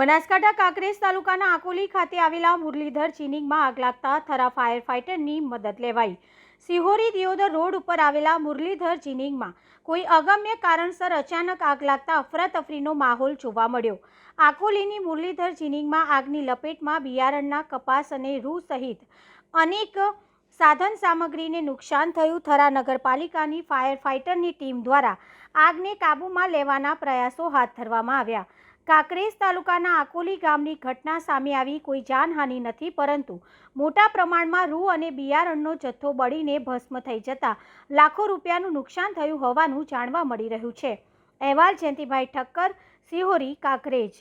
બનાસકાંઠા કાંકરેજ તાલુકાના આકોલી ખાતે આવેલા મુરલીધર ચિનિંગમાં આગ લાગતા થરા ફાયર ફાઇટરની મદદ લેવાઈ. સિહોરી દિયોદર રોડ ઉપર આવેલા મુરલીધર ચિનિંગમાં કોઈ અગમ્ય કારણસર અચાનક આગ લાગતા અફરાતફરીનો માહોલ જોવા મળ્યો. આકોલીની મુરલીધર ચિનિંગમાં આગની લપેટમાં બિયારણના કપાસ અને રૂ સહિત અનેક સાધન સામગ્રીને નુકસાન થયું. થરા નગરપાલિકાની ફાયર ફાઇટરની ટીમ દ્વારા આગને કાબૂમાં લેવાના પ્રયાસો હાથ ધરવામાં આવ્યા. કાંકરેજ તાલુકાના આકોલી ગામની ઘટના સામે આવી. કોઈ જાનહાનિ નથી, પરંતુ મોટા પ્રમાણમાં રૂ અને બિયારણનો જથ્થો બળીને ભસ્મ થઈ જતા લાખો રૂપિયાનું નુકસાન થયું હોવાનું જાણવા મળી રહ્યું છે. અહેવાલ જયંતિભાઈ ઠક્કર, સિહોરી, કાંકરેજ.